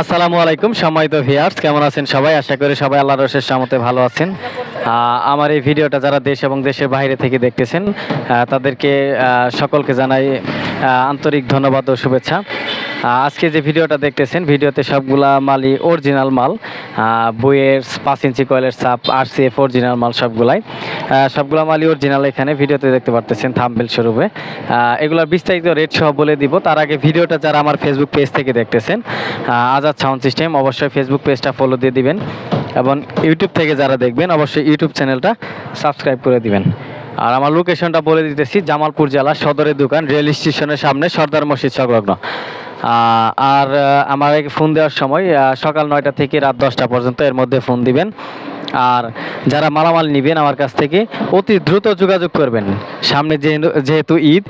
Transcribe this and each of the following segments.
আসসালামু আলাইকুম, সম্মানিত ভিয়ার্স কেমন আছেন সবাই? আশা করি সবাই আল্লাহ রসের সামতে ভালো আছেন। আমার এই ভিডিওটা যারা দেশ এবং দেশের বাইরে থেকে দেখতেছেন তাদেরকে সকলকে জানাই আন্তরিক ধন্যবাদ ও শুভেচ্ছা। আজকে যে ভিডিওটা দেখতেছেন, ভিডিওতে সবগুলা মালই অরিজিনাল মাল বইয়ের পাঁচ ইঞ্চি কয়েলের সাপ আর সি এফ অরিজিনাল মাল সবগুলাই। সবগুলা মালই অরিজিনাল এখানে ভিডিওতে দেখতে পারতেছেন থাম্বেল স্বরূপে। এগুলোর বিস্তারিত রেট সহ বলে দিব। তার আগে ভিডিওটা যারা আমার ফেসবুক পেজ থেকে দেখতেছেন আজাদ সাউন্ড সিস্টেম অবশ্যই ফেসবুক পেজটা ফলো দিয়ে দিবেন। এবং ইউটিউব থেকে যারা দেখবেন, অবশ্যই ইউটিউব চ্যানেলটা সাবস্ক্রাইব করে দিবেন। আর আমার লোকেশনটা বলে দিতেছি, জামালপুর জেলা সদরের দোকান রেল স্টেশনের সামনে সর্দার মসজিদ সংলগ্ন। আর আমার ফোন দেওয়ার সময় সকাল নয়টা থেকে রাত দশটা পর্যন্ত এর মধ্যে ফোন দিবেন। আর যারা মালামাল নেবেন আমার কাছ থেকে, অতি দ্রুত যোগাযোগ করবেন। সামনে যেহেতু ঈদ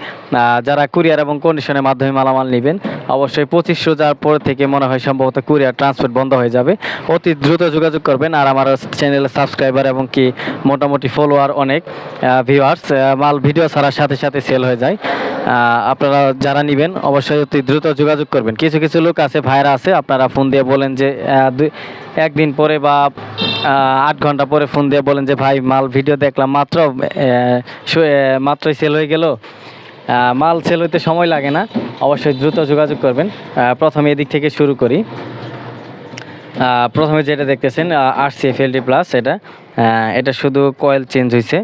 যারা কুরিয়ার এবং কন্ডিশনের মাধ্যমে মালামাল নেবেন, অবশ্যই পঁচিশ রোজার পর থেকে মনে হয় সম্ভবত কুরিয়ার ট্রান্সপোর্ট বন্ধ হয়ে যাবে। অতি দ্রুত যোগাযোগ করবেন। আর আমার চ্যানেলের সাবস্ক্রাইবার এবং কি মোটামুটি ফলোয়ার অনেক ভিউয়ার্স মাল ভিডিও ছাড়ার সাথে সাথে সেল হয়ে যায়। আপনারা যারা নেবেন, অবশ্যই অতি দ্রুত যোগাযোগ করবেন। কিছু কিছু লোক আছে ভাইরা আছে, আপনারা ফোন দিয়ে বলেন যে একদিন পরে বা আট ঘণ্টা পরে ফোন দিয়ে বলেন যে, ভাই, মাল ভিডিও দেখলাম, মাত্র মাত্রই সেল হয়ে গেল। মাল সেল হইতে সময় লাগে না, অবশ্যই দ্রুত যোগাযোগ করবেন। প্রথমে এদিক থেকে শুরু করি। প্রথমে যেটা দেখতেছেন R C F L D plus এটা। এটা শুধু কয়েল চেঞ্জ হয়েছে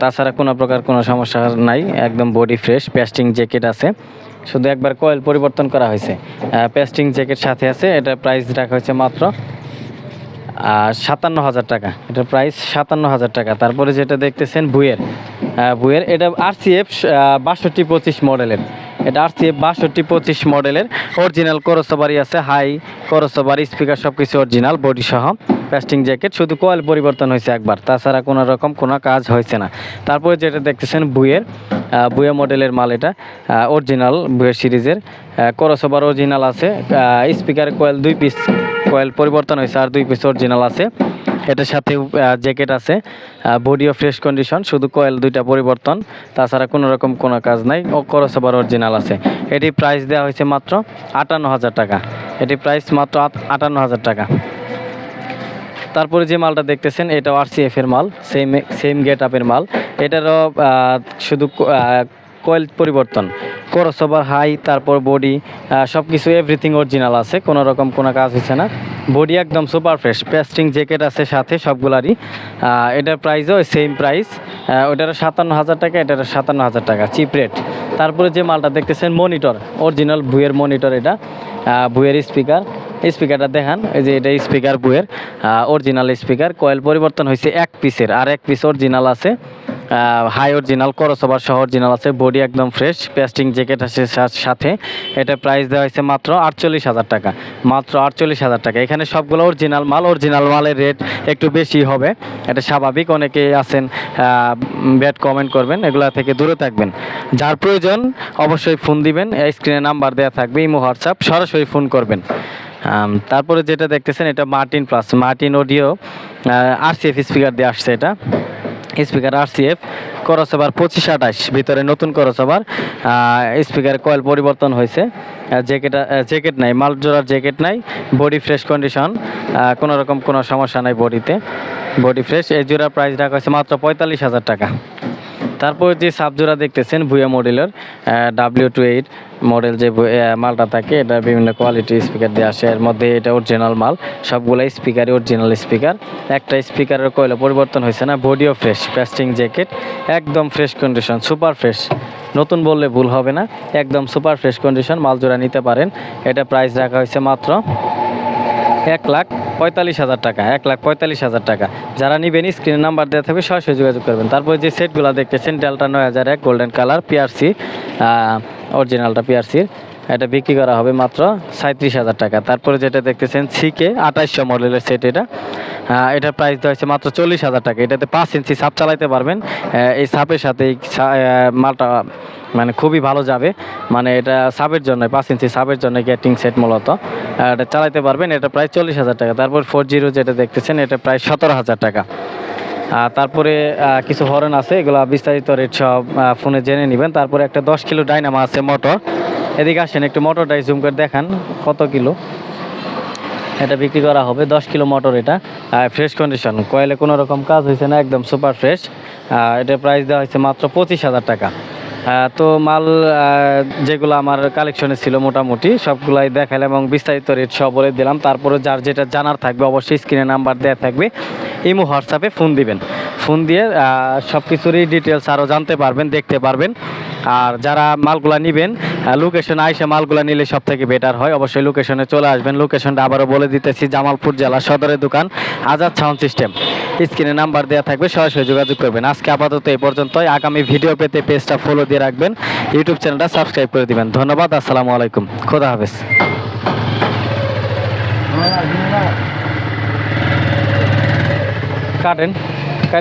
তাছাড়া কোনো প্রকার কোনো সমস্যা নাই, একদম বডি ফ্রেশ প্যাস্টিং জ্যাকেট আছে। শুধু একবার কয়েল পরিবর্তন করা হয়েছে। প্যাস্টিং জ্যাকেট সাথে আছে, এটা প্রাইস রাখা হয়েছে মাত্র সাতান্ন হাজার টাকা। এটা প্রাইস সাতান্ন হাজার টাকা। তারপরে যেটা দেখতেছেন বুয়ের বুয়ের এটা আর সি এফ বাষট্টি পঁচিশ মডেলের এটা আর সি এফ বাষট্টি পঁচিশ মডেলের অরিজিনাল করসবারি আছে হাই করসবারি স্পিকার সব কিছু অরিজিনাল বডি সহ। প্যাস্টিং জ্যাকেট, শুধু কয়েল পরিবর্তন হয়েছে একবার, তাছাড়া কোনো রকম কোনো কাজ হয়েছে না। তারপরে যেটা দেখতেছেন বুয়ের বুয়ে মডেলের মাল এটা অরিজিনাল বুয়ের সিরিজের করসবার অরিজিনাল আছে স্পিকার কয়েল দুই পিস কয়েল পরিবর্তন হয়েছে আর দুই পিস অরিজিনাল আছে। এটার সাথে জ্যাকেট আছে বডিও ফ্রেশ কন্ডিশন শুধু কয়েল দুইটা পরিবর্তন, তাছাড়া কোনো রকম কোনো কাজ নাই, ও করসবার অরিজিনাল আছে। এটি প্রাইস দেওয়া হয়েছে মাত্র আটান্ন হাজার টাকা। এটি প্রাইস মাত্র আট- আটান্ন হাজার টাকা। তারপরে যে মালটা দেখতেছেন এটা আরসিএফ এর মাল সেম সেম গেট আপের মাল। এটারও শুধু কয়েল পরিবর্তন করসোভার হাই তারপর বডি সব কিছু এভরিথিং অরিজিনাল আছে, কোনো রকম কোনো কাজ হচ্ছে না। বডি একদম সুপার ফ্রেশ পেস্টিং জ্যাকেট আছে সাথে সবগুলারই। এটার প্রাইসও সেম প্রাইস ওটারও সাতান্ন হাজার টাকা এটার সাতান্ন হাজার টাকা চিপ রেট তারপরে যে মালটা দেখতেছেন মনিটর অরিজিনাল বুয়ের মনিটর এটা বুয়ের স্পিকার স্পিকারটা দেখান, এই যে এটা স্পিকার বুয়ের অরিজিনাল স্পিকার কয়েল পরিবর্তন হয়েছে এক পিসের আর এক পিস অরিজিনাল আছে হাই অরিজিনাল করসবার সহ অরিজিনাল আছে বডি একদম ফ্রেশ পেস্টিং জ্যাকেট আছে সাথে এটা প্রাইস দেওয়া হয়েছে মাত্র আটচল্লিশ হাজার টাকা, মাত্র আটচল্লিশ হাজার টাকা, এখানে সবগুলো অরিজিনাল মাল অরিজিনাল মালের রেট একটু বেশি হবে, এটা স্বাভাবিক, অনেকে আছেন ব্যাড কমেন্ট করবেন, এগুলা থেকে দূরে থাকবেন, যার প্রয়োজন অবশ্যই ফোন দিবেন স্ক্রিনে নাম্বার দেওয়া থাকবে, ইমো, হোয়াটসঅ্যাপ, সরাসরি ফোন করবেন। তারপরে যেটা দেখতেছেন, এটা Martin plus Martin audio RCF speaker দিয়ে আসছে এটা। স্পিকার আরসিএফ করসবার পঁচিশ আঠাশ, ভিতরে নতুন করসবার স্পিকার কয়েল পরিবর্তন হয়েছে। জ্যাকেট জ্যাকেট নাই মাল জোড়ার জ্যাকেট নাই বডি ফ্রেশ কন্ডিশন কোনো রকম কোনো সমস্যা নাই বডিতে বডি ফ্রেশ এই জোড়ার প্রাইস রাখা হয়েছে মাত্র পঁয়তাল্লিশ হাজার টাকা। তারপর যে সাবজোড়া দেখতেছেন ভুয়া মডেলের ডাব্লিউ টু এইট মডেল যে মালটা থাকে, এটা বিভিন্ন কোয়ালিটি স্পিকার দিয়ে আসে। এর মধ্যে এটা অরিজিনাল মাল সবগুলাই স্পিকারই অরিজিনাল স্পিকার একটা স্পিকারের কয়লা পরিবর্তন হয়েছে না বডিও ফ্রেশ প্যাস্টিং জ্যাকেট একদম ফ্রেশ কন্ডিশন সুপার ফ্রেশ নতুন বললে ভুল হবে না, একদম সুপার ফ্রেশ কন্ডিশন মালজোড়া নিতে পারেন। এটা প্রাইস রাখা হয়েছে মাত্র এক লাখ পঁয়তাল্লিশ হাজার টাকা, এক লাখ পঁয়তাল্লিশ হাজার টাকা। যারা নেবেন স্ক্রিনের নাম্বার দেওয়া থাকবে, সরাসরি যোগাযোগ করবেন। তারপরে যে সেটগুলো দেখতেছেন ডেল্টা নয় হাজার এক গোল্ডেন কালার পিআরসি অরিজিনালটা পিআরসির এটা বিক্রি করা হবে মাত্র সাঁত্রিশ হাজার টাকা। তারপরে যেটা দেখতেছেন সিকে আঠাইশশো মডেলের সেট এটা। এটার প্রাইস দেওয়া হয়েছে মাত্র চল্লিশ হাজার টাকা। এটাতে পাঁচ ইঞ্চি সাপ চালাইতে পারবেন। এই সাপের সাথে এই মালটা মানে খুবই ভালো যাবে। মানে এটা সাপের জন্য পাঁচ ইঞ্চি সাপের জন্য গেটিং সেট মূলত। এটা চালাইতে পারবেন, এটা প্রায় চল্লিশ হাজার টাকা। তারপর ফোর জিরো যেটা দেখতেছেন, এটা প্রায় সতেরো হাজার টাকা। তারপরে কিছু হরেন আছে, এগুলো বিস্তারিত রেট সব ফোনে জেনে নেবেন। তারপরে একটা দশ কিলো ডাইনামা আছে মোটর এদিকে আসেন, একটু মোটরটাই জুম করে দেখান, কত কিলো? এটা বিক্রি করা হবে, দশ কিলো মটর এটা। ফ্রেশ কন্ডিশন কয়েলে কোনো রকম কাজ হয়েছে না, একদম সুপার ফ্রেশ এটা প্রাইস দেওয়া হয়েছে মাত্র পঁচিশ হাজার টাকা। তো মাল যেগুলো আমার কালেকশনে ছিল মোটামুটি, সবগুলাই দেখালাম এবং বিস্তারিত রেট সব বলে দিলাম। তারপরে যার যেটা জানার থাকবে, অবশ্যই স্ক্রিনে নাম্বার দেওয়া থাকবে। ইমো হোয়াটসঅ্যাপে ফোন দিবেন। ফোন দিয়ে সব কিছুরই ডিটেলস আরও জানতে পারবেন, দেখতে পারবেন। আর যারা মালগুলা নেবেন লোকেশন আইসে মালগুলা নিলে সব থেকে বেটার হয়। অবশ্যই লোকেশনে চলে আসবেন। লোকেশনটা আবারও বলে দিতেছি, জামালপুর জেলা সদরের দোকান আজাদ সাউন্ড সিস্টেম স্ক্রিনে নাম্বার দেওয়া থাকবে, সরাসরি যোগাযোগ করবেন। আজকে আপাতত এই পর্যন্তই। আগামী ভিডিও পেতে পেজটা ফলো দিয়ে রাখবেন। ইউটিউব চ্যানেলটা সাবস্ক্রাইব করে দিবেন। ধন্যবাদ, আসসালামু আলাইকুম। খোদা হাফেজ। কাটেন।